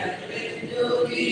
Arutperunjothi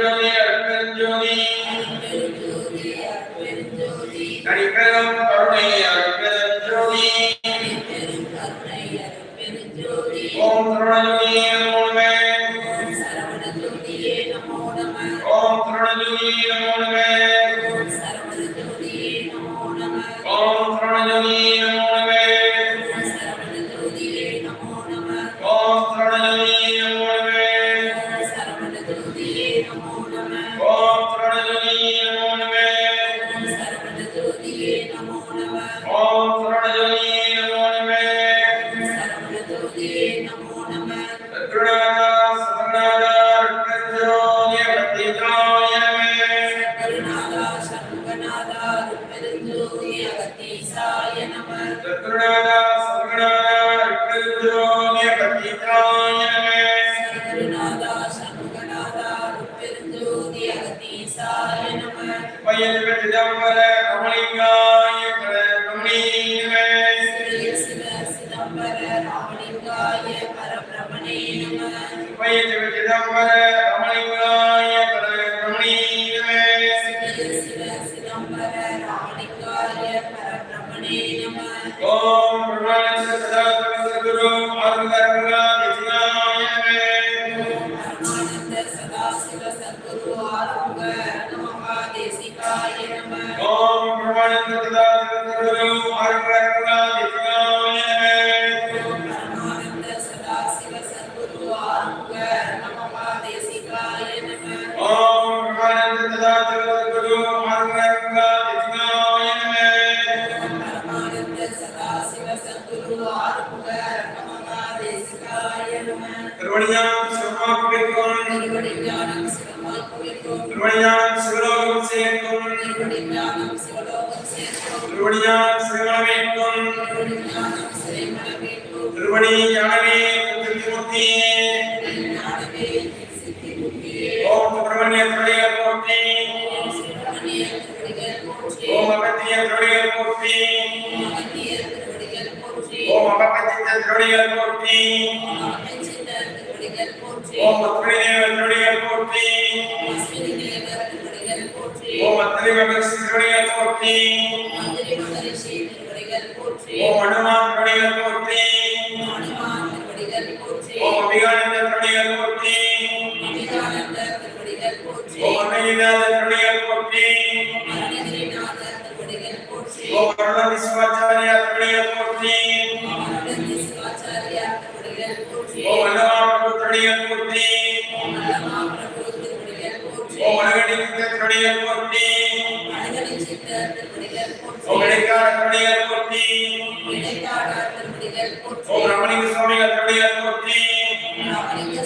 Thank you. ذكرى திருவடியானம் சிவலோகம் சேர்க்கும். திருவடியானம் சிவலோகம் சேர்க்கும். திருவடியானம்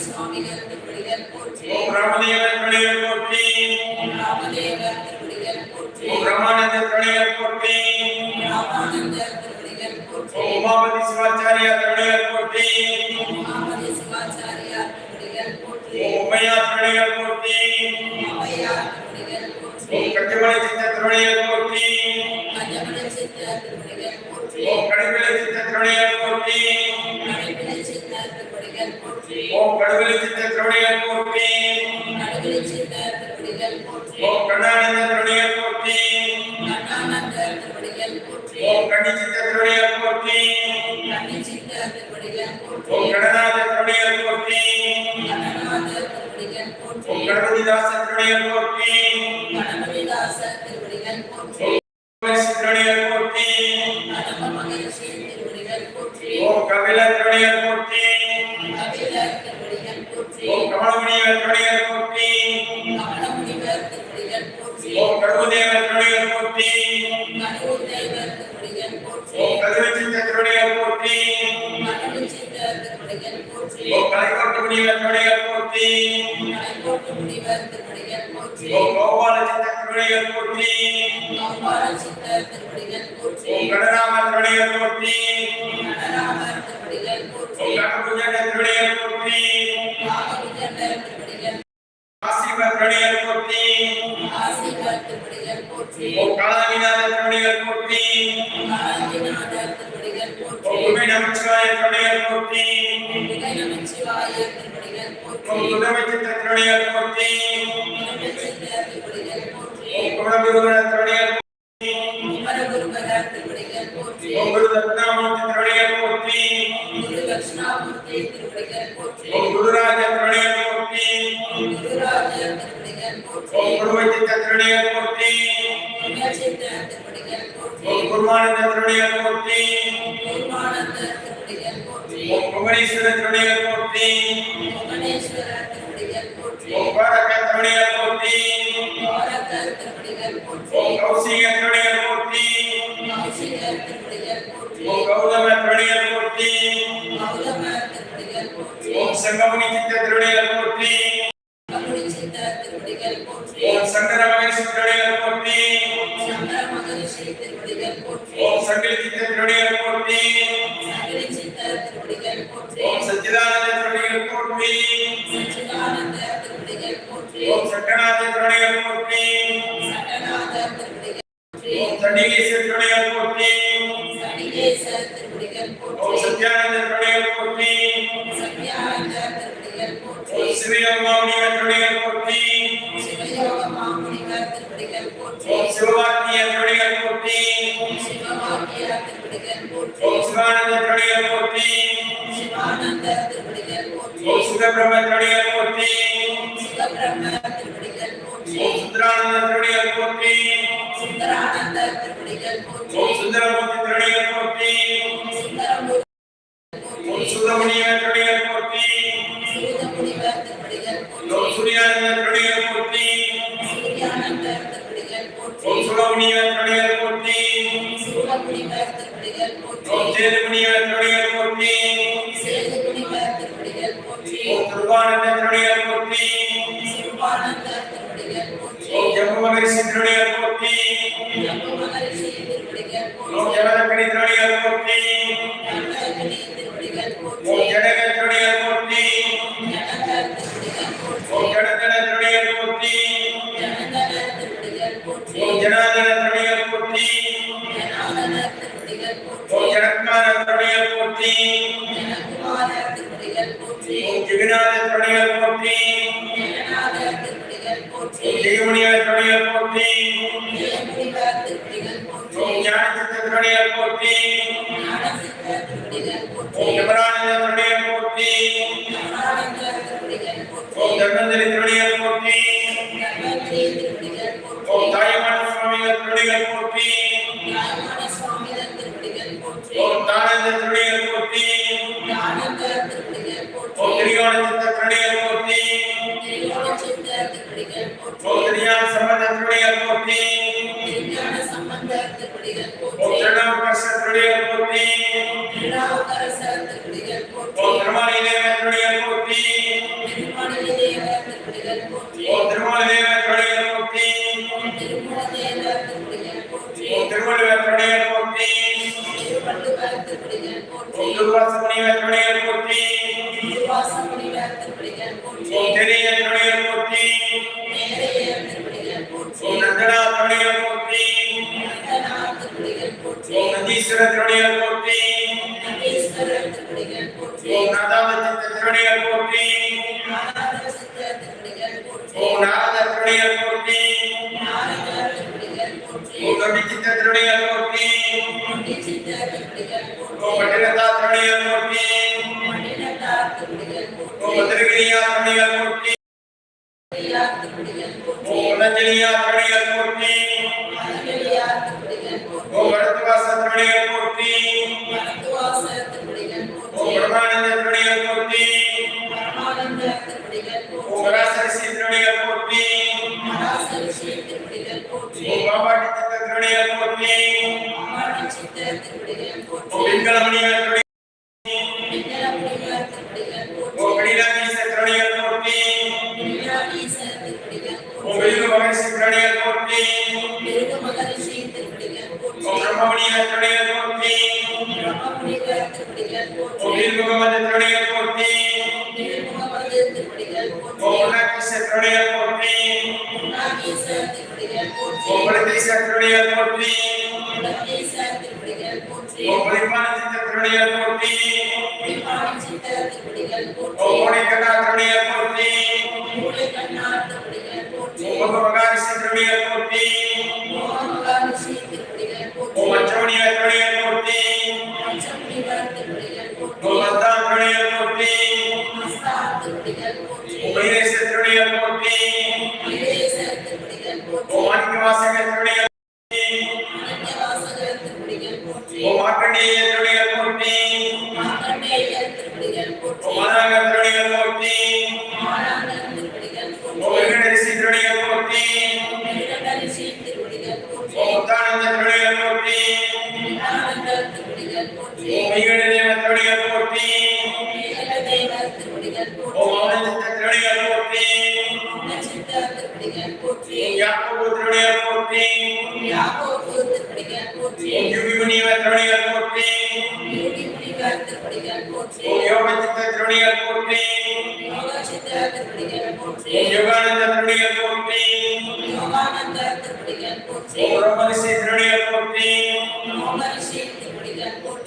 சுவாமிகள் போற்றி ஓம் ரமணியர் ರಾಮಾನಂದ ತೃಣೀಯರ್ ಕೊಟ್ಟಿ ಉಮಾಪತಿ ಶಿವಾಚಾರ್ಯ ತೃಣೀಯರ್ ಕೊಟ್ಟಿ ಉಮಯ ತೃಣೀಯರ್ ಕೊಟ್ಟಿ ಕಟ್ಟಿಮಣಿ ಚಿತ್ರ ತೃಣೀಯರ್ ಕೊಟ್ಟಿ ಓಂ ಕಡಿಮೆ ಚಿತ್ರ ತೃಣೀಯರ್ ಕೊಟ್ಟಿ ஓம் கடவுளை சித்த திருடைய போற்றி ஓம் கண்ணானந்த திருடைய ஓம் கண்டி சித்தருடையார் போற்றி. ஓம் கடநாதருடையார் போற்றி. ஓம் கடபுரிதாசருடையார் போற்றி. கனராமன் விடையர் போற்றி கனபுஜன் விடையர் போற்றி ஆசிபத் விடையர் போற்றி ஆசிபத் விடையர் போற்றி ஓ கலாவினாத விடையர் போற்றி கலாவினாத விடையர் போற்றி ஓ விடமச்சிவாய விடையர் ஓம் சங்கமுனி திருடைய மூர்த்தி சுகபிரமத்தினுடைய மூர்த்தி. சுந்தரானந்தத்தினுடைய மூர்த்தி. சுந்தரமூர்த்தியினுடைய இறக்காதவருடைய போற்றி. ஜெகநாதனுடைய போற்றி. ஜெயமுனியாதனுடைய போற்றி. ஞானசத்தினுடைய போற்றி. எமரானதனுடைய திருவள்ளுவர் போற்றி. போற்றி திருநடிகள் போற்றி. பாம்பாட்டி சித்த திருநடிகள் போற்றி. மங்களமணிகள் திருவடிகள் போற்றி பிரம்மானந்த திருவடிகள் போற்றி கோடிக்கண்ணா திருவடிகள் போற்றி முகமகாரிஷ திருவடிகள் போற்றி மச்சமணியார் திருவடிகள் போற்றி மத்தான் திருவடிகள் போற்றி உபயேச திருவடிகள் போற்றி மாணிக்கவாசக திருவடிகள்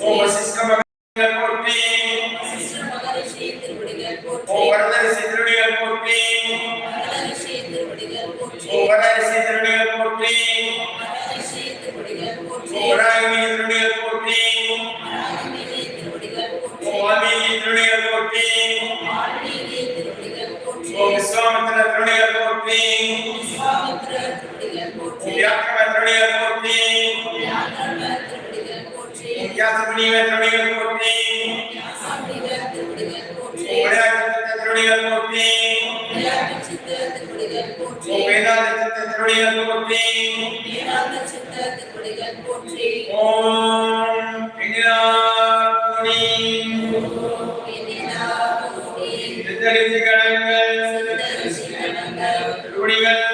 ஓ வசிஷ்க மகன் போற்றி ஓ வரதரிசி திருடிகள் போற்றி ஓ வரதரிசி திருடிகள் போற்றி ஓ வராகமி திருடிகள் போற்றி ஓ வால்மீகி திருடிகள் போற்றி ஓ விஸ்வாமித்திர திருடிகள் போற்றி வியாக்கிரம திருடிகள் போற்றி வித்தியாசமணிகள் திருவடிகள் போற்றி திருவடிகள் போற்றி வேதாந்த திருவடிகள் போற்றி ஓம் பிடிலாடி திருத்தறிந்து கடங்கள் திருவடிகள்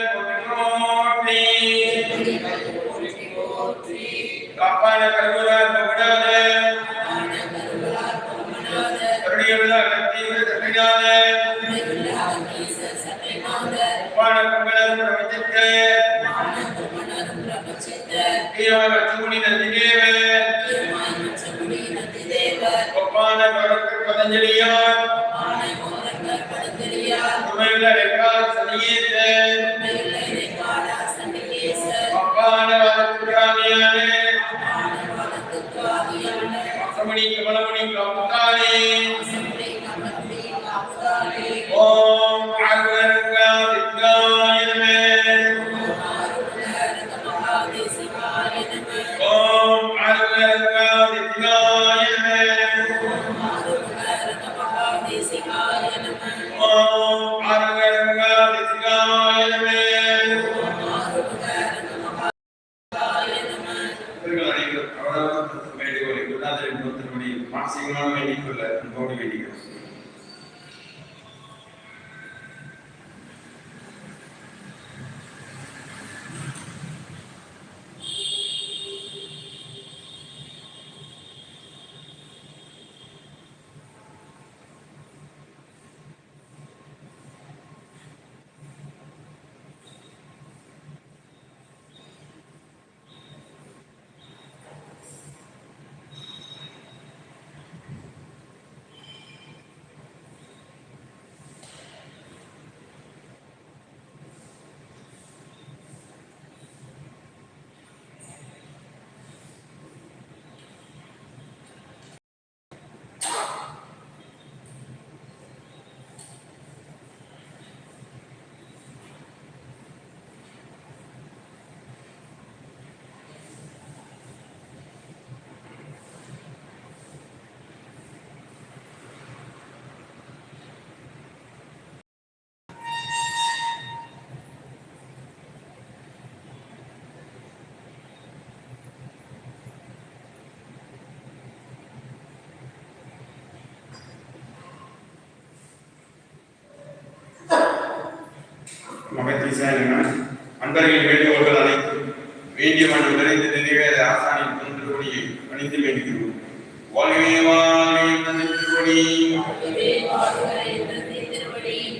மகத்தீசான அன்பர்கள் வேண்டியவர்கள் அனைத்தும் வேண்டிய மன்னர்களை இந்த நிறைவேற ஆசானின் தொண்டர்கொடியை பணிந்து வேண்டுகிறோம். வாழ்வே வாழ்வே இந்த திருவடி.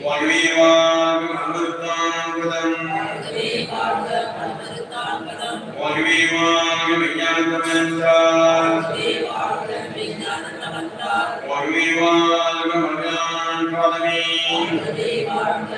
வாழ்வே வாழ்வு அமிர்தான்பதம் வாழ்வே வாழ்வு விஞ்ஞானத்தமென்றார் வாழ்வே வாழ்வு மகான் பதமே வாழ்வே வாழ்வு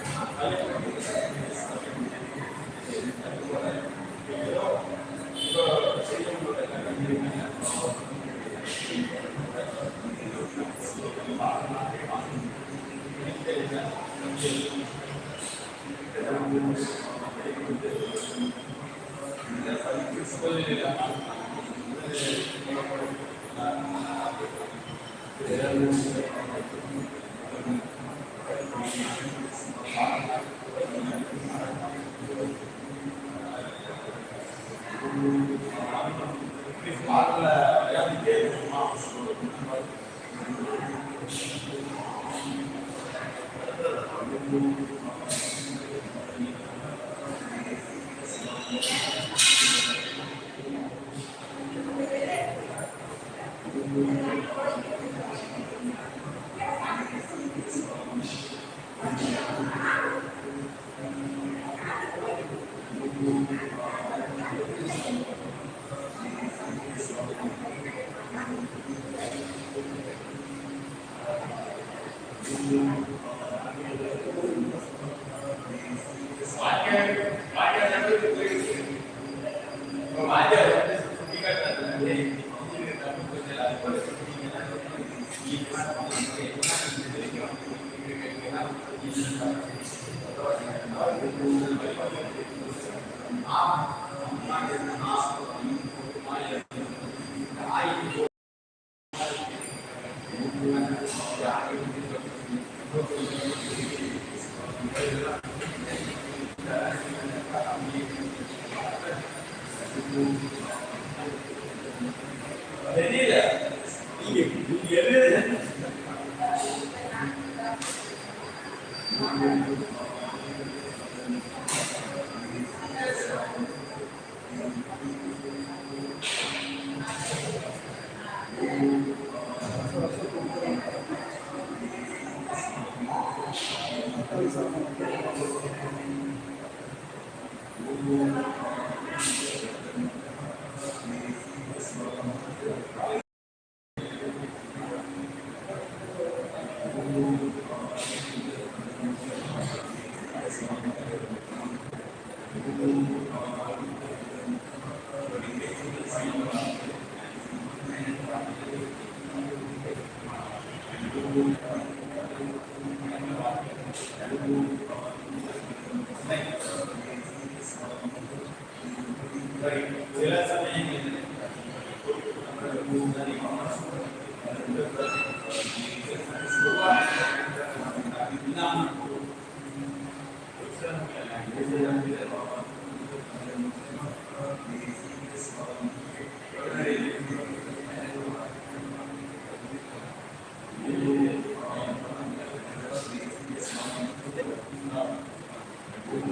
बात आप Thank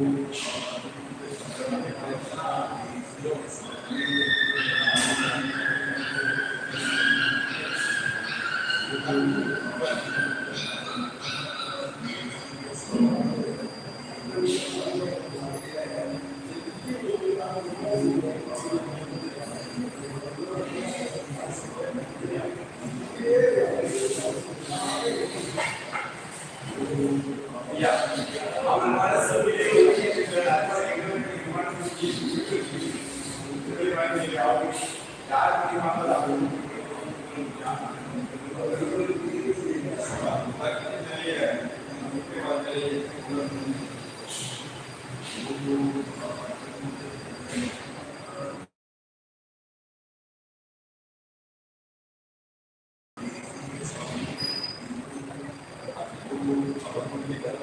you. explicar.